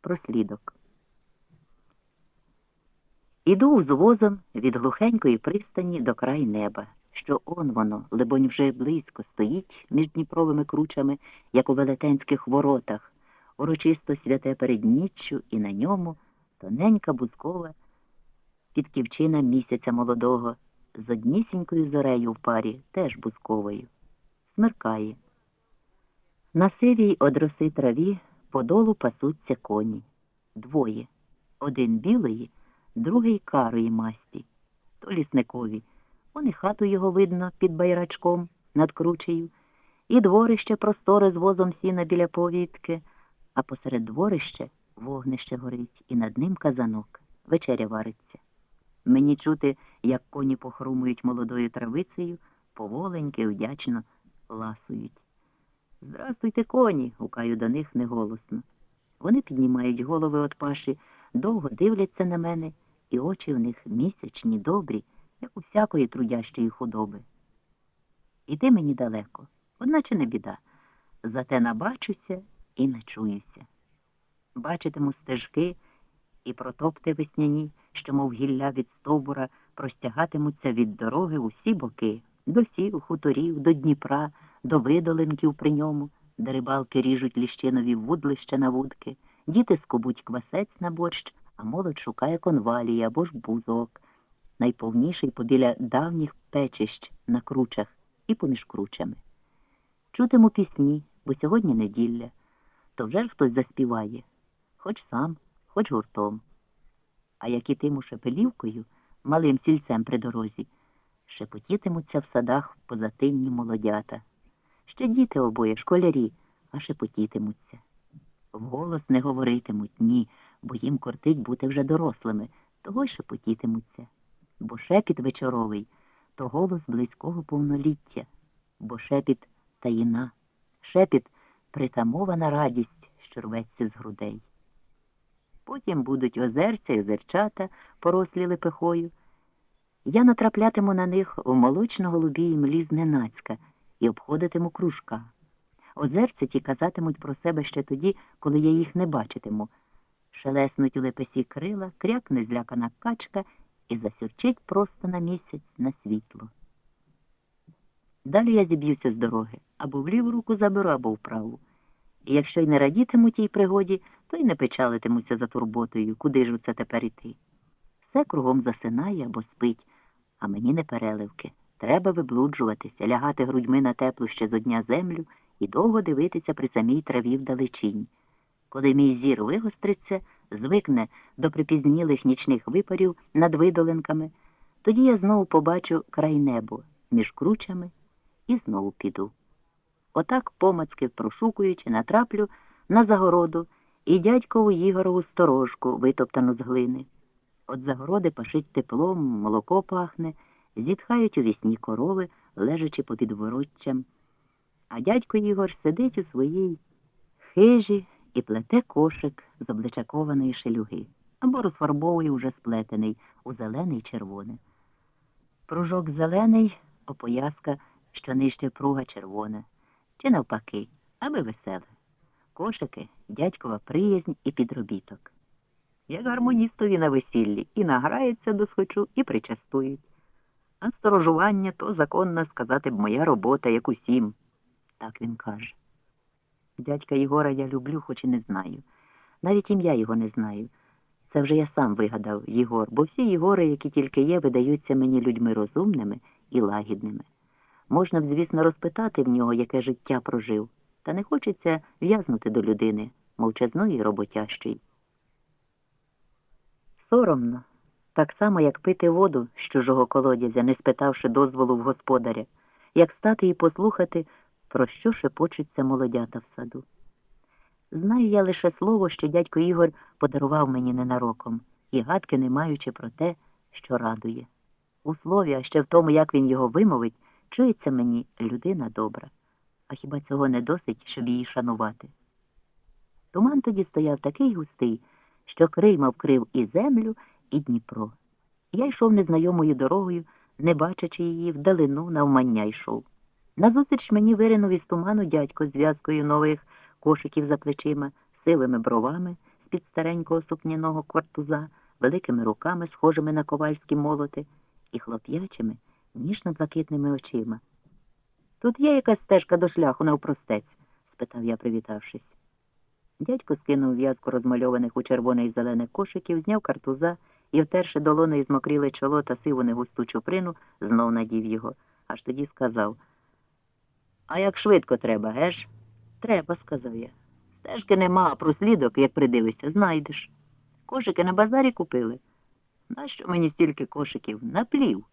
Прослідок. Іду узвозом від глухенької пристані до край неба, що он воно, либонь, вже близько стоїть між Дніпровими кручами, як у велетенських воротах, урочисто святе перед ніччю, і на ньому тоненька бузкова підківчина місяця молодого, з однісінькою зорею в парі, теж бузковою. Смеркає. На сивій од роси траві подолу пасуться коні. Двоє. Один білої, другий карої масті. То лісникові. Он і хату його видно під байрачком над кручею, і дворище просторе з возом сіна біля повітки, а посеред дворища вогнище горить, і над ним казанок, вечеря вариться. Мені чути, як коні похрумують молодою травицею, поволеньки, вдячно ласують. Здрастуйте, коні, гукаю до них неголосно. Вони піднімають голови від паші, довго дивляться на мене, і очі в них місячні, добрі, як у всякої трудящої худоби. Іти мені далеко, одначе не біда. Зате набачуся і начуюся. Бачитиму стежки і протопти весняні, що, мов гілля від стовбура, простягатимуться від дороги усі боки, до сів, хуторів, до Дніпра, до видолинків при ньому, де рибалки ріжуть ліщинові вудлища на вудки, діти скобуть квасець на борщ, а молодь шукає конвалії або ж бузок, найповніший побіля давніх печищ на кручах і поміж кручами. Чутиму пісні, бо сьогодні неділя, то вже ж хтось заспіває, хоч сам, хоч гуртом. А як ітиму шепелівкою, малим сільцем при дорозі, шепотітимуться в садах позатинні молодята. Ще діти обоє, школярі, а шепотітимуться. Вголос не говоритимуть, ні, бо їм кортить бути вже дорослими, того й шепотітимуться. Бо шепіт вечоровий то голос близького повноліття, бо шепіт таїна, шепіт притамована радість, що рветься з грудей. Потім будуть озерця і озерчата, порослі лепехою. Я натраплятиму на них у молочно-голубій млі зненацька і обходитиму кружка. Озерця ті казатимуть про себе ще тоді, коли я їх не бачитиму. Шелеснуть у лепесі крила, крякне злякана качка і засюрчить просто на місяць на світло. Далі я зіб'юся з дороги, або в ліву руку заберу, або в праву. І якщо й не радітиму тій пригоді, то й не печалитимуся за турботою, куди ж це тепер іти. Все кругом засинає або спить, а мені не переливки. Треба виблуджуватися, лягати грудьми на теплу ще зо дня землю і довго дивитися при самій траві вдалечінь. Коли мій зір вигостриться, звикне до припізнілих нічних випарів над видолинками, тоді я знову побачу край небо між кручами і знову піду. Отак, помацки прошукуючи, натраплю на загороду і дядькову Ігорову сторожку, витоптану з глини. От загороди пашить теплом, молоко пахне, зітхають у вісні корови, лежачи попід вороччям. А дядько Ігор сидить у своїй хижі і плете кошик з обличакованої шелюги або розфарбовує уже сплетений у зелене й червоне. Пружок зелений, опояска, що нижче пруга червона, чи навпаки, аби веселе. Кошики, дядькова приязнь і підробіток. Як гармоністові на весіллі, і награється до схочу, і причастують. А сторожування то законно сказати б моя робота, як усім, так він каже. Дядька Єгора я люблю, хоч і не знаю. Навіть ім'я його не знаю. Це вже я сам вигадав Єгор, бо всі Єгори, які тільки є, видаються мені людьми розумними і лагідними. Можна б, звісно, розпитати в нього, яке життя прожив, та не хочеться в'язнути до людини, мовчазної роботящої. Соромно, так само, як пити воду з чужого колодязя, не спитавши дозволу в господаря, як стати і послухати, про що шепочуться молодята в саду. Знаю я лише слово, що дядько Ігор подарував мені ненароком, і гадки не маючи про те, що радує. У слові, а ще в тому, як він його вимовить, чується мені людина добра. А хіба цього не досить, щоб її шанувати? Туман тоді стояв такий густий, що крийма вкрив і землю, і Дніпро. Я йшов незнайомою дорогою, не бачачи її, вдалину навмання йшов. Назустріч мені виринув із туману дядько з зв'язкою нових кошиків за плечима, сивими бровами, з-під старенького сукняного квартуза, великими руками, схожими на ковальські молоти, і хлоп'ячими, ніжно-блакитними очима. Тут є якась стежка до шляху навпростець? спитав я, привітавшись. Дядько скинув в'язку розмальованих у червоне і зелене кошиків, зняв картуза і, втерши долоною змокріле чоло та сиву негусту чуприну, знов надів його, аж тоді сказав. А як швидко треба, геш? Треба, сказав я. Стежки нема, а прослідок, як придивишся, знайдеш. Кошики на базарі купили. Нащо мені стільки кошиків? Наплів.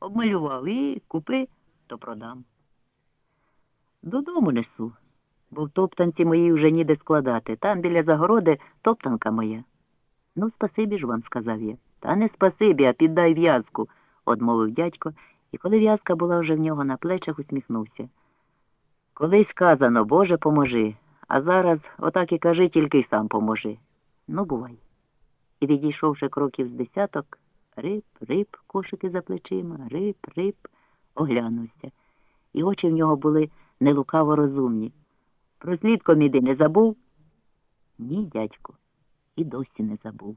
Обмалював і купи, то продам. Додому несу, бо в топтанці моїй вже ніде складати. Там біля загороди топтанка моя. Ну, спасибі ж вам, сказав я. Та не спасибі, а піддай в'язку, одмовив дядько, і коли в'язка була вже в нього на плечах, усміхнувся. Колись сказано, Боже, поможи, а зараз отак і кажи, тільки й сам поможи. Ну, бувай. І відійшовши кроків з десяток, риб, риб, кошики за плечима, риб, риб, оглянувся. І очі в нього були нелукаво розумні. Про слід коміди не забув? Ні, дядьку, і досі не забув.